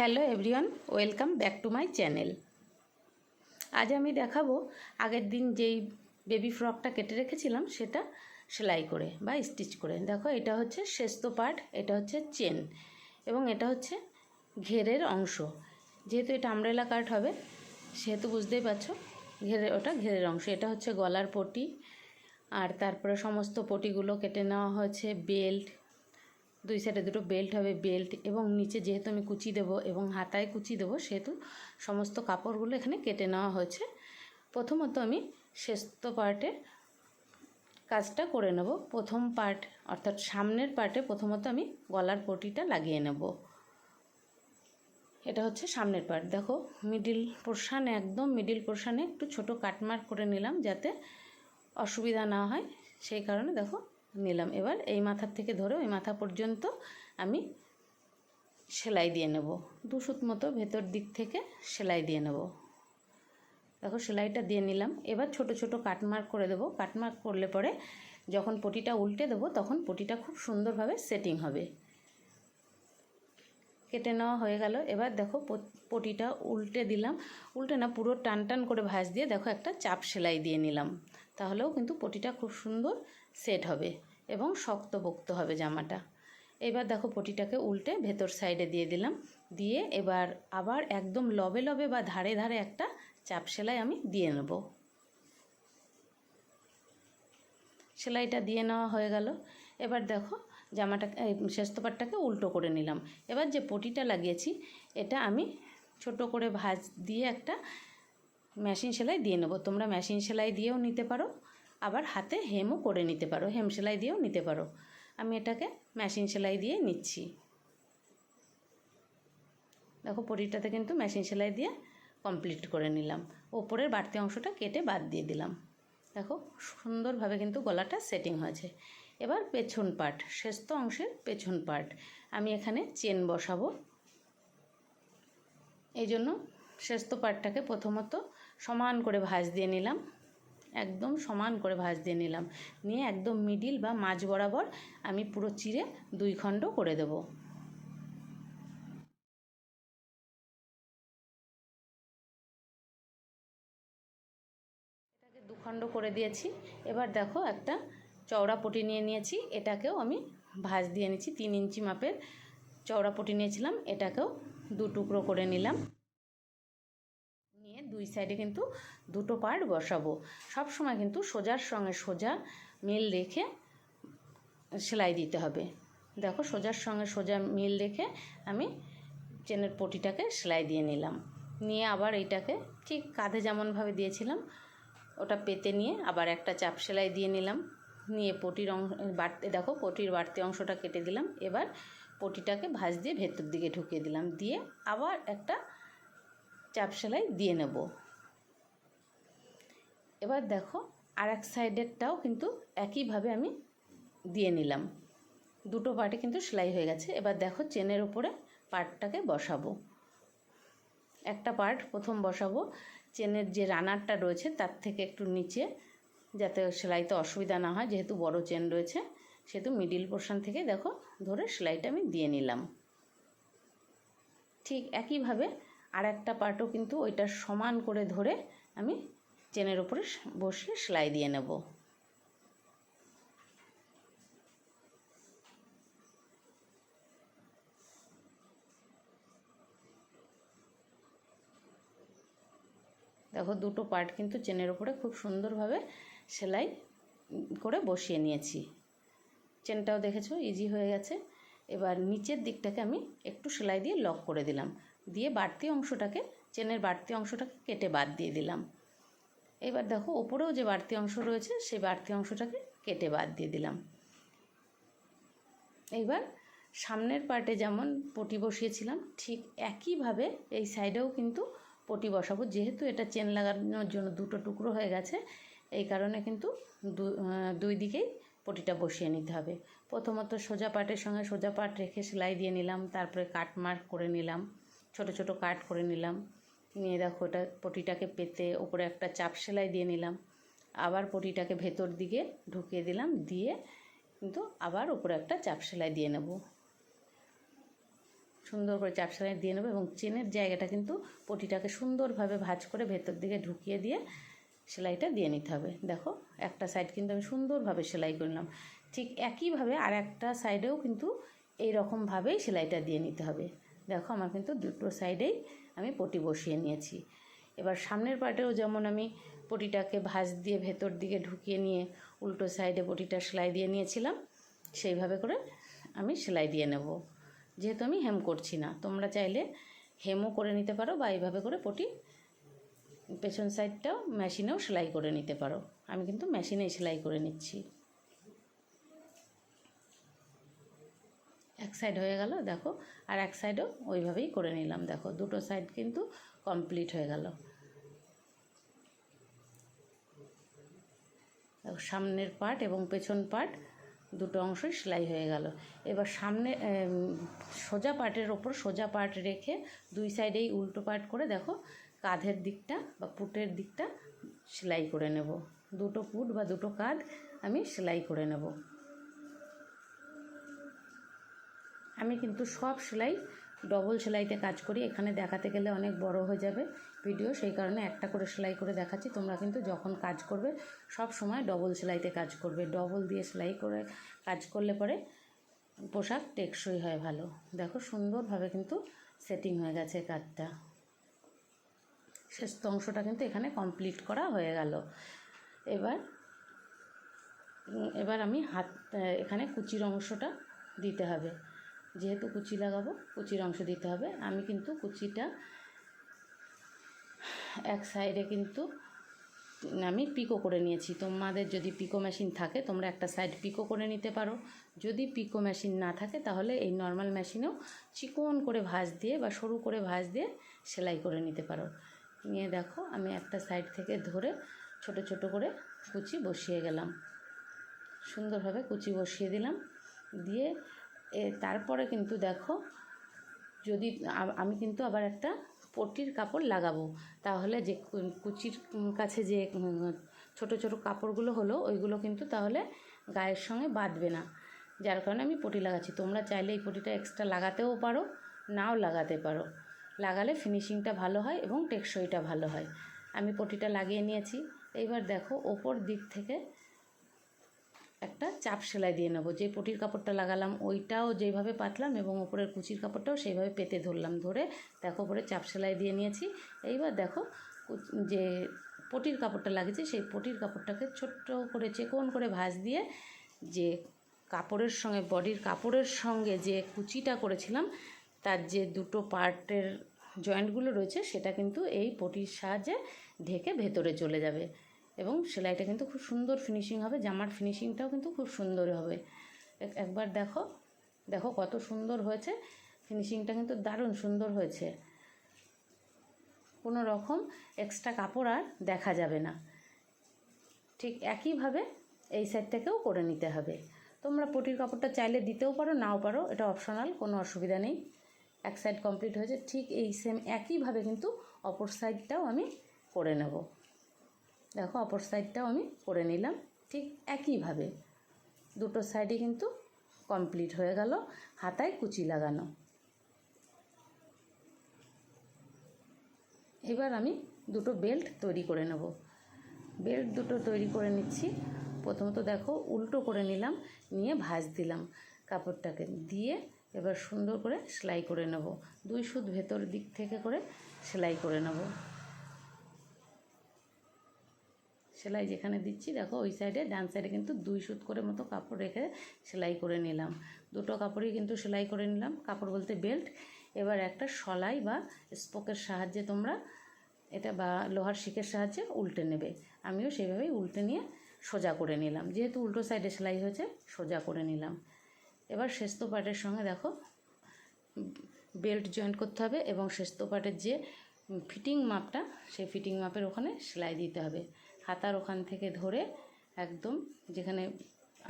Hello everyone, welcome back to my channel. আজ আমি দেখাবো আগের দিন যেই বেবি ফ্রকটা কেটে রেখেছিলাম, সেটা সেলাই করে বা স্টিচ করে। দেখো, এটা হচ্ছে শেস্ত পার্ট, এটা হচ্ছে চেন এবং এটা হচ্ছে ঘেরের অংশ। যেহেতু এটা আমরেলা কাট হবে, সেহেতু বুঝতেই পারছ, ঘেরে, ওটা ঘেরের অংশ। এটা হচ্ছে গলার পটি, আর তারপরে সমস্ত পটিগুলো কেটে নেওয়া হয়েছে, বেল্ট দুই সাইডে দুটো বেল্ট হবে, বেল্ট এবং নিচে যেহেতু আমি কুচি দেবো এবং হাতায় কুচি দেবো, সেহেতু সমস্ত কাপড়গুলো এখানে কেটে নেওয়া হয়েছে। প্রথমত আমি শেস্ত পার্টে কাজটা করে নেব। প্রথম পার্ট অর্থাৎ সামনের পার্টে প্রথমত আমি গলার পটিটা লাগিয়ে নেব। এটা হচ্ছে সামনের পার্ট। দেখো মিডিল পোর্শানে একদম মিডিল পোর্শানে একটু ছোট কাটমার্ক করে নিলাম যাতে অসুবিধা না হয়। সেই কারণে দেখো নিলাম। এবার এই মাথার থেকে ধরে ওই মাথা পর্যন্ত আমি সেলাই দিয়ে নেব। দু সুত মতো ভেতর দিক থেকে সেলাই দিয়ে নেব। দেখো সেলাইটা দিয়ে নিলাম। এবার ছোট ছোট কাটমার্ক করে দেবো। কাটমার্ক করলে পরে যখন পটিটা উল্টে দেবো, তখন পটিটা খুব সুন্দরভাবে সেটিং হবে। কেটে নেওয়া হয়ে গেল। এবার দেখো পটিটা উল্টে দিলাম। উল্টে না, পুরো টান টান করে ভাঁজ দিয়ে দেখো একটা চাপ সেলাই দিয়ে নিলাম। তাহলেও কিন্তু পটিটা খুব সুন্দর সেট হবে। এবং শক্ত শক্তপোক্ত হবে জামাটা। এবার দেখো পটিটাকে উল্টে ভেতর সাইডে দিয়ে দিলাম। দিয়ে এবার আবার একদম লবে লবে বা ধারে ধারে একটা চাপ সেলাই আমি দিয়ে নেব। সেলাইটা দিয়ে নেওয়া হয়ে গেল। এবার দেখো জামাটা শেস্তপাটটাকে উল্টো করে নিলাম। এবার যে পটিটা লাগিয়েছি, এটা আমি ছোট করে ভাঁজ দিয়ে একটা মেশিন সেলাই দিয়ে নেব। তোমরা মেশিন সেলাই দিয়েও নিতে পারো। আবার হাতে হেমও করে নিতে পারো, হেম সেলাই দিয়েও নিতে পারো। আমি এটাকে মেশিন সেলাই দিয়ে নিচ্ছি। দেখো পটিটাতে কিন্তু মেশিন সেলাই দিয়ে কমপ্লিট করে নিলাম। ওপরের বাড়তি অংশটা কেটে বাদ দিয়ে দিলাম। দেখো সুন্দরভাবে কিন্তু গলাটা সেটিং হয়েছে। এবার পেছন পার্ট শেস্ত অংশের পেছন পার্ট। আমি এখানে চেন বসাবো। এই জন্য শেস্ত পার্টটাকে প্রথমত সমান করে ভাঁজ দিয়ে নিলাম। একদম সমান করে ভাঁজ দিয়ে নিলাম। নিয়ে একদম মিডিল বা মাঝ বরাবর আমি পুরো চিরে দুই খণ্ড করে দেব। এটাকে দুখণ্ড করে দিয়েছি। এবার দেখো একটা চওড়া পটি নিয়ে নিয়েছি। এটাকেও আমি ভাঁজ দিয়ে নিচ্ছি। তিন ইঞ্চি মাপের চওড়া পটি নিয়েছিলাম। এটাকেও দু টুকরো করে নিলাম। দুই সাইডে কিন্তু দুটো পার্ট বসাবো। সব সময় কিন্তু সোজার সঙ্গে সোজা মিল রেখে সেলাই দিতে হবে। দেখো সোজার সঙ্গে সোজা মিল রেখে আমি চেনের পটিটাকে সেলাই দিয়ে নিলাম। নিয়ে আবার এইটাকে ঠিক কাঁধে যেমনভাবে দিয়েছিলাম, ওটা পেতে নিয়ে আবার একটা চাপ সেলাই দিয়ে নিলাম। নিয়ে পটির অংশ বাড়তে, দেখো পটির বাড়তি অংশটা কেটে দিলাম। এবার পটিটাকে ভাঁজ দিয়ে ভেতর দিকে ঢুকিয়ে দিলাম। দিয়ে আবার একটা চাপ সেলাই দিয়ে নেব। এবার দেখো আর এক সাইডেরটাও কিন্তু একইভাবে আমি দিয়ে নিলাম। দুটো পার্টে কিন্তু সেলাই হয়ে গেছে। এবার দেখো চেনের উপরে পার্টটাকে বসাবো। একটা পার্ট প্রথম বসাবো। চেনের যে রানারটা রয়েছে তার থেকে একটু নিচে যাতে সেলাইতে অসুবিধা না হয়, যেহেতু বড় চেন রয়েছে, সেহেতু মিডিল পোর্শন থেকে দেখো ধরে সেলাইটা আমি দিয়ে নিলাম। ঠিক একইভাবে আর একটা পার্টও কিন্তু ওইটা সমান করে ধরে আমি চেনের উপরে বসিয়ে সেলাই দিয়ে নেব। দেখো দুটো পার্ট কিন্তু চেনের উপরে খুব সুন্দরভাবে সেলাই করে বসিয়ে নিয়েছি। চেনটাও দেখেছ ইজি হয়ে গেছে। এবার নিচের দিকটাকে আমি একটু সেলাই দিয়ে লক করে দিলাম। দিয়ে বাড়তি অংশটাকে, চেনের বাড়তি অংশটাকে কেটে বাদ দিয়ে দিলাম। এবার দেখো, ওপরেও যে বাড়তি অংশ রয়েছে সেই বাড়তি অংশটাকে কেটে বাদ দিয়ে দিলাম। এইবার সামনের পার্টে যেমন পটি বসিয়েছিলাম, ঠিক একইভাবে এই সাইডেও কিন্তু পটি বসাবো। যেহেতু এটা চেন লাগানোর জন্য দুটো টুকরো হয়ে গেছে, এই কারণে কিন্তু দুই দিকেই পটিটা বসিয়ে নিতে হবে। প্রথমত সোজা পাটের সঙ্গে সোজা পাট রেখে সেলাই দিয়ে নিলাম, তারপরে কাট মার্ক করে নিলাম। ছোট ছোট কাট করে নিলাম। নিয়ে দেখো ওটা পটিটাকে পেতে ওপরে একটা চাপ সেলাই দিয়ে নিলাম। আবার পটিটাকে ভেতর দিকে ঢুকিয়ে দিলাম। দিয়ে কিন্তু আবার ওপরে একটা চাপ সেলাই দিয়ে নেব। সুন্দর করে চাপ সেলাই দিয়ে নেব এবং চেনের জায়গাটা কিন্তু পটিটাকে সুন্দরভাবে ভাজ করে ভেতর দিকে ঢুকিয়ে দিয়ে সেলাইটা দিয়ে নিতে হবে। দেখো, একটা সাইড কিন্তু আমি সুন্দরভাবে সেলাই করলাম ঠিক একইভাবে আর একটা সাইডেও কিন্তু এই রকমভাবেই সেলাইটা দিয়ে নিতে হবে। দেখো আমার কিন্তু দুটো সাইডেই আমি পটি বসিয়ে নিয়েছি। এবার সামনের পার্টেও যেমন আমি পটিটাকে ভাঁজ দিয়ে ভেতর দিকে ঢুকিয়ে নিয়ে উল্টো সাইডে পটিটা সেলাই দিয়ে নিয়েছিলাম, সেইভাবে করে আমি সেলাই দিয়ে নেব। যেহেতু আমি হেম করছি না, তোমরা চাইলে হেমও করে নিতে পারো বা এইভাবে করে পটি পেছন সাইডটাও মেশিনেও সেলাই করে নিতে পারো। আমি কিন্তু মেশিনেই সেলাই করে নিচ্ছি। এক সাইড হয়ে গেল, দেখো। আর এক সাইডও ওইভাবেই করে নিলাম, দেখো। দুটো সাইড কিন্তু কমপ্লিট হয়ে গেল। সামনের পার্ট এবং পেছন পার্ট দুটো অংশই সেলাই হয়ে গেল। এবার সামনে সোজা পার্টের ওপর সোজা পার্ট রেখে দুই সাইডেই উল্টো পার্ট করে, দেখো, কাঁধের দিকটা বা পুটের দিকটা সেলাই করে নেব। দুটো পুট বা দুটো কাঁধ আমি সেলাই করে নেব। আমি কিন্তু সব সেলাই ডবল সেলাইতে কাজ করি। এখানে দেখাতে গেলে অনেক বড় হয়ে যাবে ভিডিও সেই কারণে একটা করে সেলাই করে দেখাচ্ছি। তোমরা কিন্তু যখন কাজ করবে, সব সময় ডবল সেলাইতে কাজ করবে। ডবল দিয়ে সেলাই করে কাজ করলে পরে পোশাক টেকসই হয় ভালো। দেখো সুন্দরভাবে কিন্তু সেটিং হয়ে গেছে কাজটা। শেষ অংশটা কিন্তু এখানে কমপ্লিট করা হয়ে গেল। এবার এবার আমি হাত, এখানে কুচির অংশটা দিতে হবে। যেহেতু কুচি লাগাবো, কুচির অংশ দিতে হবে। আমি কিন্তু কুচিটা এক সাইডে কিন্তু আমি পিকো করে নিয়েছি। তোমাদের যদি পিকো মেশিন থাকে, তোমরা একটা সাইড পিকো করে নিতে পারো। যদি পিকো মেশিন না থাকে, তাহলে এই নর্মাল মেশিনেও চিকন করে ভাঁজ দিয়ে বা সরু করে ভাঁজ দিয়ে সেলাই করে নিতে পারো। নিয়ে দেখো, আমি একটা সাইড থেকে ধরে ছোট ছোট করে কুচি বসিয়ে গেলাম। সুন্দরভাবে কুচি বসিয়ে দিলাম। দিয়ে তারপরে কিন্তু দেখো, যদি আমি কিন্তু আবার একটা পটির কাপড় লাগাবো। তাহলে যে কুচির কাছে যে ছোট ছোট কাপড়গুলো হলো, ওইগুলো কিন্তু তাহলে গায়ের সঙ্গে বাঁধবে না। যার কারণে আমি পটি লাগাচ্ছি। তোমরা চাইলে এই পটিটা এক্সট্রা লাগাতেও পারো, নাও লাগাতে পারো। লাগালে ফিনিশিংটা ভালো হয় এবং টেকসইটা ভালো হয়। আমি পটিটা লাগিয়ে নিয়েছি। এইবার দেখো, ওপর দিক থেকে একটা চাপ সেলাই দিয়ে নেব। যে পটির কাপড়টা লাগালাম ওইটাও যেভাবে পাতলাম এবং ওপরের কুচির কাপড়টাও সেইভাবে পেতে ধরলাম ধরে। দেখো পরে চাপ সেলাই দিয়ে নিয়েছি। এইবার দেখো যে পটির কাপড়টা লাগিয়েছি সেই পটির কাপড়টাকে ছোট্ট করে চেকন করে ভাঁজ দিয়ে যে কাপড়ের সঙ্গে, বডির কাপড়ের সঙ্গে যে কুচিটা করেছিলাম, তার যে দুটো পার্টের জয়েন্টগুলো রয়েছে সেটা কিন্তু এই পটির সাহায্যে ঢেকে ভেতরে চলে যাবে। এবং সেলাইটা কিন্তু খুব সুন্দর ফিনিশিং হবে, জামার ফিনিশিংটাও কিন্তু খুব সুন্দর হবে। এক- একবার দেখো দেখো কত সুন্দর হয়েছে ফিনিশিংটা কিন্তু দারুণ সুন্দর হয়েছে। কোনো রকম এক্সট্রা কাপড় আর দেখা যাবে না। ঠিক একইভাবে এই সাইডটাকেও করে নিতে হবে। তোমরা পটির কাপড়টা চাইলে দিতেও পারো, নাও পারো, এটা অপশনাল কোনো অসুবিধা নেই। এক সাইড কমপ্লিট হয়েছে, ঠিক এই সেম একইভাবে কিন্তু অপর সাইডটাও আমি করে নেব। দেখো অপর সাইডটাও আমি করে নিলাম। ঠিক একইভাবে। দুটো সাইডে কিন্তু কমপ্লিট হয়ে গেল, হাতায় কুচি লাগানো। এবার আমি দুটো বেল্ট তৈরি করে নেব। বেল্ট দুটো তৈরি করে নিচ্ছি। প্রথমত দেখো, উল্টো করে নিলাম, নিয়ে ভাঁজ দিলাম কাপড়টাকে। দিয়ে এবার সুন্দর করে সেলাই করে নেব। দুই সুত ভেতর দিক থেকে করে সেলাই করে নেব। সেলাই যেখানে দিচ্ছি, দেখো ওই সাইডে ডান সাইডে কিন্তু দুই সুত করে মতো কাপড় রেখে সেলাই করে নিলাম। দুটো কাপড়ই কিন্তু সেলাই করে নিলাম, কাপড় বলতে বেল্ট এবার একটা সলাই বা স্পোকের সাহায্যে তোমরা এটা বা লোহার শিকের সাহায্যে উল্টে নেবে। আমিও সেইভাবেই উল্টে নিয়ে সোজা করে নিলাম। যেহেতু উল্টো সাইডে সেলাই হয়েছে, সোজা করে নিলাম। এবার শেস্ত পাটের সঙ্গে দেখো বেল্ট জয়েন্ট করতে হবে এবং শেস্ত পাটের যে ফিটিং মাপটা, সেই ফিটিং মাপের ওখানে সেলাই দিতে হবে। হাতার ওখান থেকে ধরে একদম যেখানে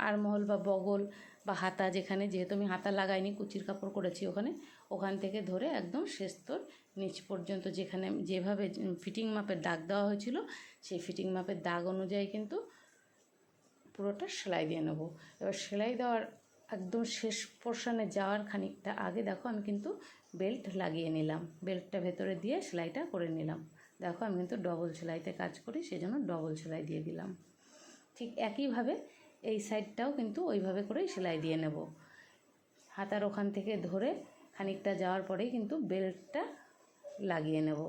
আরমহল বা বগল বা হাতা যেখানে, যেহেতু আমি হাতা লাগাইনি, কুচির কাপড় করেছি ওখানে, ওখান থেকে ধরে একদম শেস্তর নিচ পর্যন্ত যেখানে যেভাবে ফিটিং মাপের দাগ দেওয়া হয়েছিল, সেই ফিটিং মাপের দাগ অনুযায়ী কিন্তু পুরোটা সেলাই দিয়ে নেব। এবার সেলাই দেওয়ার একদম শেষ পোর্শনে যাওয়ার খানিকটা আগে দেখো, আমি কিন্তু বেল্ট লাগিয়ে নিলাম। বেল্টটা ভেতরে দিয়ে সেলাইটা করে নিলাম। দেখো, আমি কিন্তু ডবল সেলাইতে কাজ করি, সেজন্য ডবল সেলাই দিয়ে দিলাম। ঠিক একইভাবে এই সাইডটাও কিন্তু ওইভাবে করেই সেলাই দিয়ে নেব। হাতার ওখান থেকে ধরে খানিকটা যাওয়ার পরেই কিন্তু বেল্টটা লাগিয়ে নেব।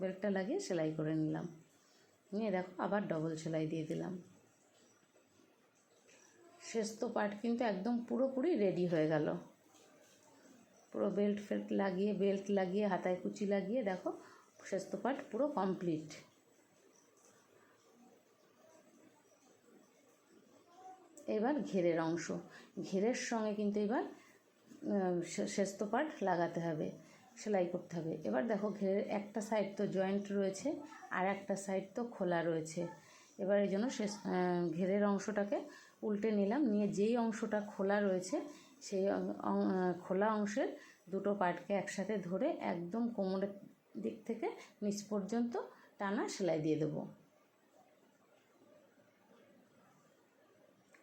বেল্টটা লাগিয়ে সেলাই করে নিলাম। নিয়ে দেখো, আবার ডবল সেলাই দিয়ে দিলাম। শেষ তো পার্ট কিন্তু একদম পুরোপুরি রেডি হয়ে গেল। পুরো বেল্ট ফেল্ট লাগিয়ে, বেল্ট লাগিয়ে, হাতায় কুচি লাগিয়ে, দেখো তো পার্ট পুরো কমপ্লিট। এবার ঘেরের অংশ। ঘেরের সঙ্গে কিন্তু এবার তো পার্ট লাগাতে হবে, সেলাই করতে হবে। এবার দেখো, ঘেরের একটা সাইড তো জয়েন্ট রয়েছে, আর একটা সাইড তো খোলা রয়েছে। এবার এই জন্য ঘেরের অংশটাকে উল্টে নিলাম, নিয়ে যেই অংশটা খোলা রয়েছে সেই খোলা অংশের দুটো পার্টকে একসাথে ধরে একদম কোমরের দিক থেকে নিচ পর্যন্ত টানা সেলাই দিয়ে দেবো।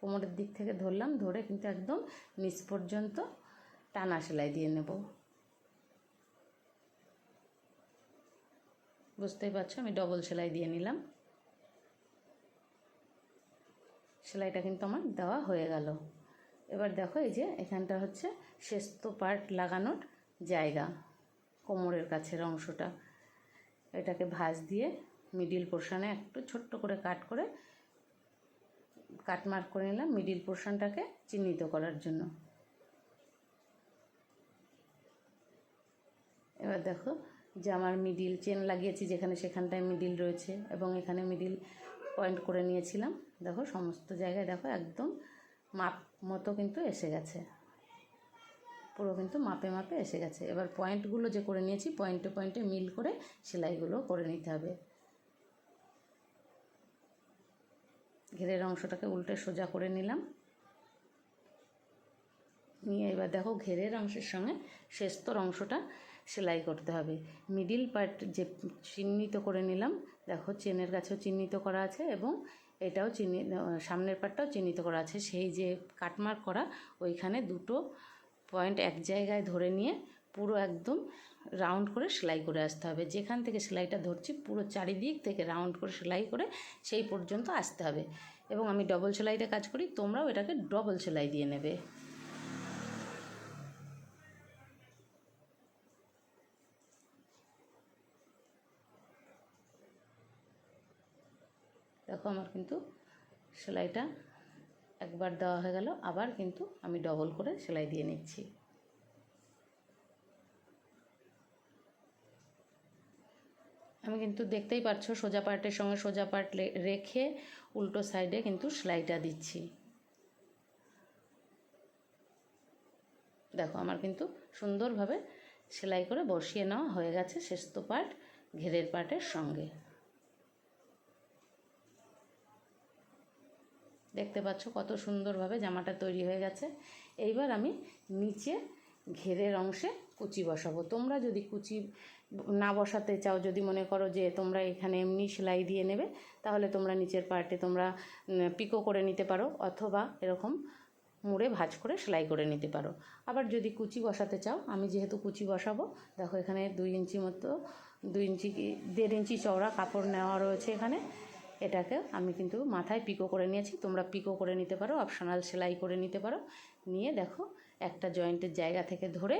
কোমরের দিক থেকে ধরলাম, ধরে কিন্তু একদম নিচ পর্যন্ত টানা সেলাই দিয়ে নেব। বুঝতেই পারছ? আমি ডবল সেলাই দিয়ে নিলাম। সেলাইটা কিন্তু আমার দেওয়া হয়ে গেল। এবার দেখো এই যে এখানটা হচ্ছে শেস্ত পার্ট লাগানোর জায়গা, কোমরের কাছের অংশটা। এটাকে ভাঁজ দিয়ে মিডিল পোর্শনে একটু ছোট্ট করে কাট করে কাট মার্ক করে নিলাম মিডিল পোর্শনটাকে চিহ্নিত করার জন্য। এবার দেখো যে আমার মিডিল চেন লাগিয়েছি যেখানে সেখানটায় মিডিল রয়েছে এবং এখানে মিডিল পয়েন্ট করে নিয়েছিলাম। দেখো সমস্ত জায়গায় দেখো একদম মাপ মতো কিন্তু এসে গেছে। পুরো কিন্তু মাপে মাপে এসে গেছে। এবার পয়েন্টগুলো যে করে নিয়েছি পয়েন্টে পয়েন্টে মিল করে সেলাইগুলো করে নিতে হবে। ঘেরের অংশটাকে উল্টে সোজা করে নিলাম। নিয়ে এবার দেখো ঘেরের অংশের সঙ্গে শেস্তর অংশটা সেলাই করতে হবে। মিডিল পার্ট যে চিহ্নিত করে নিলাম, দেখো চেনের কাছেও চিহ্নিত করা আছে এবং এটাও চিহ্নি সামনের পাটটাও চিহ্নিত করা আছে। সেই যে কাটমার্ক করা, ওইখানে দুটো পয়েন্ট এক জায়গায় ধরে নিয়ে পুরো একদম রাউন্ড করে সেলাই করে আসতে হবে। যেখান থেকে সেলাইটা ধরছি, পুরো চারিদিক থেকে রাউন্ড করে সেলাই করে সেই পর্যন্ত আসতে হবে। এবং আমি ডবল সেলাইতে কাজ করি, তোমরাও এটাকে ডবল সেলাই দিয়ে নেবে। দেখো আমার কিন্তু সেলাইটা একবার দেওয়া হয়ে গেল, আবার কিন্তু আমি ডবল করে সেলাই দিয়ে নিচ্ছি। আমি কিন্তু দেখতেই পাচ্ছ সোজা পার্টের সঙ্গে সোজা পার্ট রেখে উল্টো সাইডে কিন্তু সেলাইটা দিচ্ছি। দেখো আমার কিন্তু সুন্দরভাবে সেলাই করে বসিয়ে নেওয়া হয়ে গেছে শেস্ত পার্ট, ঘেরের পার্টের সঙ্গে। দেখতে পাচ্ছ কত সুন্দরভাবে জামাটা তৈরি হয়ে গেছে। এইবার আমি নিচে ঘেরের অংশে কুচি বসাবো। তোমরা যদি কুচি না বসাতে চাও, যদি মনে করো যে তোমরা এখানে এমনি সেলাই দিয়ে নেবে, তাহলে তোমরা নিচের পার্টে তোমরা পিকো করে নিতে পারো অথবা এরকম মুড়ে ভাজ করে সেলাই করে নিতে পারো। আবার যদি কুচি বসাতে চাও, আমি যেহেতু কুচি বসাবো, দেখো এখানে দুই ইঞ্চি মতো, দুই ইঞ্চি দেড় ইঞ্চি চওড়া কাপড় নেওয়া রয়েছে এখানে। এটাকে আমি কিন্তু মাথায় পিকো করে নিয়েছি। তোমরা পিকো করে নিতে পারো অপশনাল সেলাই করে নিতে পারো। নিয়ে দেখো, একটা জয়েন্টের জায়গা থেকে ধরে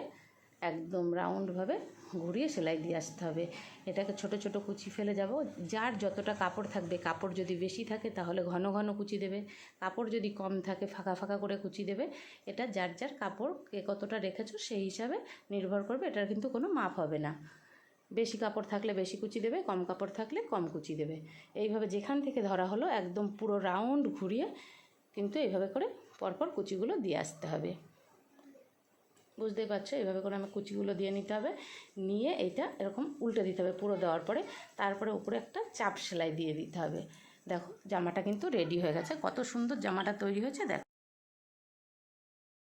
একদম রাউন্ডভাবে ঘুরিয়ে সেলাই দিয়ে আসতে হবে। এটাকে ছোট ছোট কুচি ফেলে যাব। যার যতটা কাপড় থাকবে, কাপড় যদি বেশি থাকে তাহলে ঘন ঘন কুচি দেবে। কাপড় যদি কম থাকে, ফাঁকা ফাঁকা করে কুচি দেবে। এটা যার যার কাপড় কে কতটা রেখেছো সেই হিসাবে নির্ভর করবে। এটার কিন্তু কোনো মাপ হবে না। বেশি কাপড় থাকলে বেশি কুচি দেবে, কম কাপড় থাকলে কম কুচি দেবে। এইভাবে যেখান থেকে ধরা হলো একদম পুরো রাউন্ড ঘুরিয়ে কিন্তু এইভাবে করে পরপর কুচিগুলো দিয়ে আসতে হবে। বুঝতেই পারছ? এইভাবে করে আমার কুচিগুলো দিয়ে নিতে হবে। নিয়ে এইটা এরকম উল্টে দিতে হবে পুরো দেওয়ার পরে। তারপরে উপরে একটা চাপ সেলাই দিয়ে দিতে হবে। দেখো, জামাটা কিন্তু রেডি হয়ে গেছে। কত সুন্দর জামাটা তৈরি হয়েছে, দেখো।